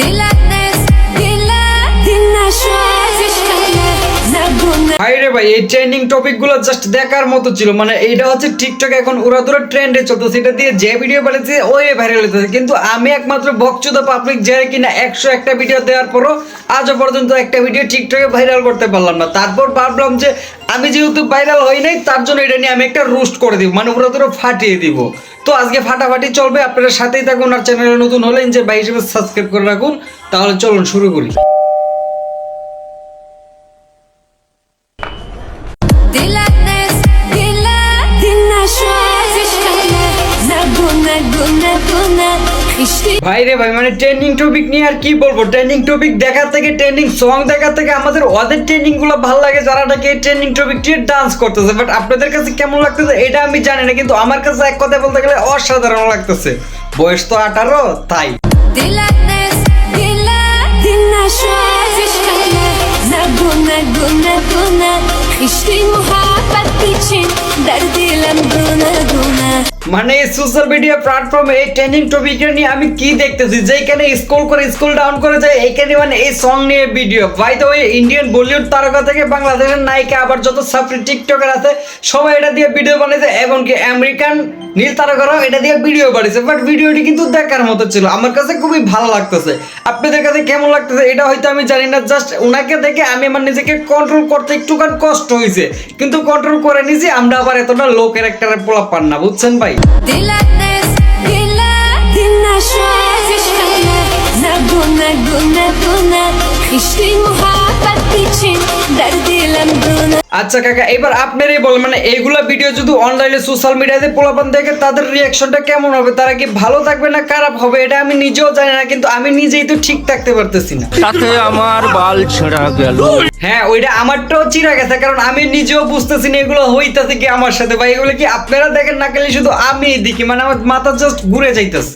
de la ভাই, এই trending টপিকগুলো জাস্ট দেখার মতো ছিল। মানে এইটা হচ্ছে টিকটক এখন উড়া ধরে ট্রেন্ডে চলতেছে। এটা দিয়ে যে ভিডিও বানাচ্ছে ওই ভাইরাল হতেছে কিন্তু আমি একমাত্র বকচুদা পাবলিক যে কিনা একশো একটা ভিডিও দেওয়ার পরও আজও পর্যন্ত একটা ভিডিও টিকটকে ভাইরাল করতে পারলাম না। তারপর ভাবলাম যে আমি যেহেতু ভাইরাল হই নাই, তার জন্য এটা নিয়ে আমি একটা রোস্ট করে দিব মানে উড়া ধরে ফাটিয়ে দিব। তো আজকে ফাটাফাটি চলবে, আপনারা সাথেই থাকুন আর চ্যানেলে নতুন হলেন যে ভাই হিসেবে সাবস্ক্রাইব করে রাখুন, তাহলে চলুন শুরু করি। ভাই রে ভাই মানে ট্রেন্ডিং টপিক নিয়ে আর কি বলব? ট্রেন্ডিং টপিক দেখার থেকে ট্রেন্ডিং সং দেখার থেকে আমাদের ওদের ট্রেন্ডিংগুলো ভালো লাগে যারা নাকি এই ট্রেন্ডিং টপিক নিয়ে ডান্স করতেছে। বাট আপনাদের কাছে কেমন লাগতেছে এটা আমি জানি না কিন্তু আমার কাছে এক কথা বলতে গেলে অসাধারণ লাগতেছে। বয়স তো আঠারো তাই. İşte muhabbet için derdilim guna, guna. মানে সোশ্যাল মিডিয়া প্ল্যাটফর্মে এই ট্রেন্ডিং টপিক নিয়ে আমি কি দেখতেছি? যেখানে স্ক্রল করে স্ক্রল ডাউন করে যায়, এইখানে মানে এই সং নিয়ে ভিডিও ভাই তো ওই ইন্ডিয়ান বলিউড তারকা থেকে বাংলাদেশের নায়িকা আবার যত সাপ্রি টিকটকার আছে, সবাই এটা দিয়ে ভিডিও বানিয়েছে এমনকি আমেরিকান নীল তারকারাও এটা দিয়ে ভিডিও বানিয়েছে বাট ভিডিওটি কিন্তু দেখার মতো ছিল। আমার কাছে খুবই ভালো লাগতেছে। আপনাদের কাছে কেমন লাগতেছে? এটা হয়তো আমি জানি না জাস্ট ওনাকে দেখে আমি আমার নিজেকে কন্ট্রোল করতে একটুখানি কষ্ট হয়েছে কিন্তু কন্ট্রোল করে নিয়েছি আমরা আবার এতটা লো ক্যারেক্টারের পোলা পান না বুঝছেন ভাই Dilatnes, dila, আচ্ছা কাকা এবার আপনারই বলেন মানে এইগুলা ভিডিও যদি অনলাইনে সোশ্যাল মিডিয়াতে পোলাপান দেখে তাদের রিয়াকশনটা কেমন হবে? তারা কি ভালো থাকবে না খারাপ হবে? এটা আমি নিজেও জানি না কিন্তু আমি নিজেই তো ঠিক থাকতে পারতেছি না। তাতে আমার বাল ছেঁড়া গেল। হ্যাঁ ওইটা আমারটাও চিরা গেছে কারণ আমি নিজেও বুঝতেছি না এগুলো হইতাছে কি আমার সাথে। ভাই এগুলো কি আপনারা দেখেন না খালি শুধু আমি দেখি? মানে আমার মাথা জাস্ট ঘুরে যাইতেছে।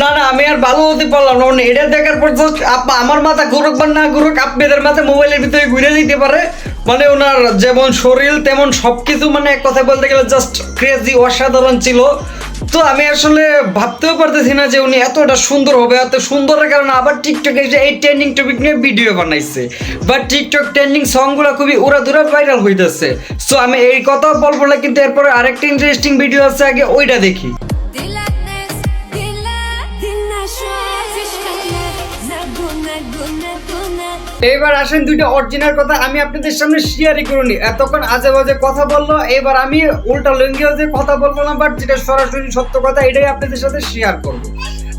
না না, আমি আর ভালো হতে পারলাম না। মানে এটা দেখার পর জাস্ট আমার মাথা ঘুরুক না ঘুরুক, আপনাদের মাথা মোবাইলের ভিতরে ঘুরে যেতে পারে। মানে ওনার যেমন শরীর, তেমন সবকিছু মানে এক কথা বলতে গেলে জাস্ট ক্রেজি অসাধারণ ছিল। তো আমি আসলে ভাবতেও পারতেছি না যে উনি এতটা সুন্দর হবে, এত সুন্দরের কারণে আবার টিকটকে এসে এই ট্রেন্ডিং টপিক নিয়ে ভিডিও বানাইছে। বা টিকটক ট্রেন্ডিং সংগুলো খুবই উড়াধুরা ভাইরাল হইতেছে। সো আমি এই কথা বলব না, কিন্তু এরপরে আরেকটা ইন্টারেস্টিং ভিডিও আছে, আগে ওইটা দেখি। এবার আসেন দুইটা অরিজিনাল কথা, আমি আপনাদের সামনে শেয়ারই করিনি এতক্ষণ আজে বাজে কথা বলল, এবার আমি উল্টা লঙ্গিও যে কথা বলব না বাট যেটা সরাসরি সত্য কথা, এটাই আপনাদের সাথে শেয়ার করব।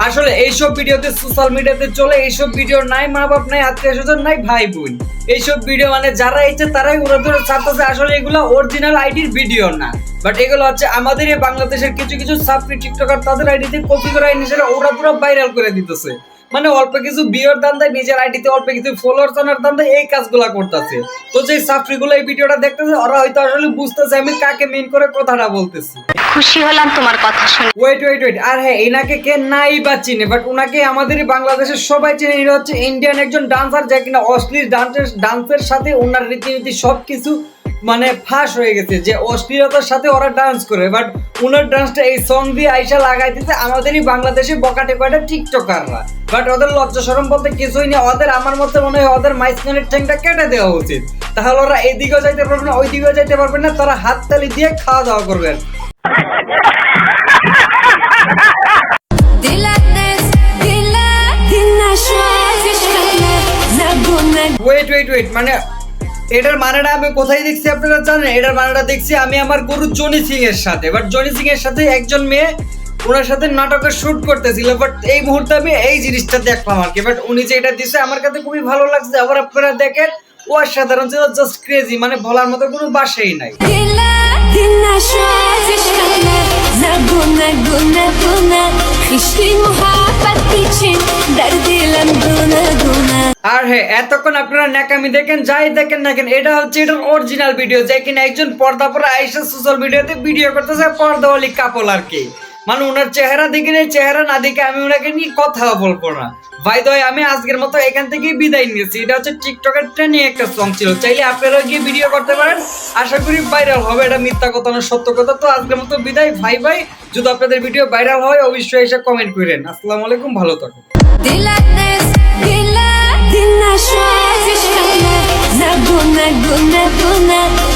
আসলে এইসব ভিডিওতে সোশ্যাল মিডিয়াতে চলে, এইসব ভিডিও নাই মা বাপ নাই আত্মীয় স্বজন নাই ভাই বোন এইসব ভিডিও মানে যারা ইচ্ছে তারাই ওরা ধরে ছাড়তেছে। আসলে এগুলো অরিজিনাল আইডির ভিডিও না। বাট এগুলো হচ্ছে আমাদের এই বাংলাদেশের কিছু কিছু সাপ্রি টিকটকার তাদের আইডিতে কপি করে নিজেরা ওরা পুরো ভাইরাল করে দিতেছে। মানে অল্প কিছু বিয়ের দান দেয় নিজের আইডিতে অল্প কিছু ফলোয়ার্স আনার দান দেয় এই কাজগুলা করতেছে। তো যে সাফরি গুলো এই ভিডিওটা দেখতেছে ওরা হয়তো আসলে বুঝতেছে আমি কাকে মেন করে কথাটা বলতেছি। খুশি হলাম তোমার কথা শুনে। ওয়েট ওয়েট ওয়েট আর হ্যাঁ এনাকে কে নাই বা চিনে বাট ওনাকে আমাদের বাংলাদেশের সবাই চিনে এটা হচ্ছে ইন্ডিয়ান একজন ডান্সার যা কিনা অশ্লীল ডান্সের ডান্সের সাথে ওনার রীতিনীতি সবকিছু মানে ফাঁস হয়ে গেছে যে অশ্লীলতার সাথে ওরা ডান্স করে বাট ওনার ডান্সটা এই সং দিয়ে আইসা লাগাই দিতে আমাদেরই বাংলাদেশে বকাটে কয়টা টিকটকাররা বাট ওদের লজ্জা সরম বলতে কিছুই নেই ওদের আমার মতে মনে হয় ওদের মাইসখানের ঠ্যাংটা কেটে দেওয়া উচিত তাহলে ওরা এইদিকেও যাইতে পারবে না ওইদিকেও যাইতে পারবে না তারা হাততালি দিয়ে খাওয়া দাওয়া করবেন ওয়েট ওয়েট ওয়েট মানে এটার মানেটা আমি কোথায় দেখছি আপনারা জানেন? এটার মানেটা দেখছি আমি আমার গরু জনি সিং এর সাথে। বাট জনি সিং এর সাথে একজন মেয়ে ওনার সাথে নাটকের শুট করতেছিল। বাট এই মুহূর্তে আমি এই জিনিসটা দেখলাম আর কি। বাট উনি যে এটা দিছে আমার কাছে খুবই ভালো লাগছে। আবার আপনারা দেখেন ও অসাধারণ ছিল জাস্ট ক্রেজি মানে বলার মতো কোনো বাসেই নাই। dila, dina shazishkane, আর হ্যাঁ এতক্ষণ আপনারা নাকামি দেখেন, যাই দেখেন এটা হচ্ছে অরিজিনাল ভিডিও একজন পর্দা পরে আইসা সোশ্যাল মিডিয়াতে ভিডিও করতেছে পর্দাওয়ালি কাপল আর কি। মানে ওনার চেহারা দেখে নেই চেহারা না দেখে আমি ওনাকে নিয়ে কথা বলব না। ভাই দয় আমি আজকের মতো এখান থেকে বিদায় নিয়েছি। এটা হচ্ছে টিকটকের ট্রেনিং একটা সং ছিল। চাইলে আপনারা গিয়ে ভিডিও করতে পারেন। আশা করি ভাইরাল হবে এটা মিথ্যা কথা না সত্য কথা। তো আজকের মতো বিদায়। ভাই ভাই যদি আপনাদের ভিডিও ভাইরাল হয় অবশ্যই এসে কমেন্ট করেন। আসসালামু আলাইকুম ভালো থাকো Naguna, naguna,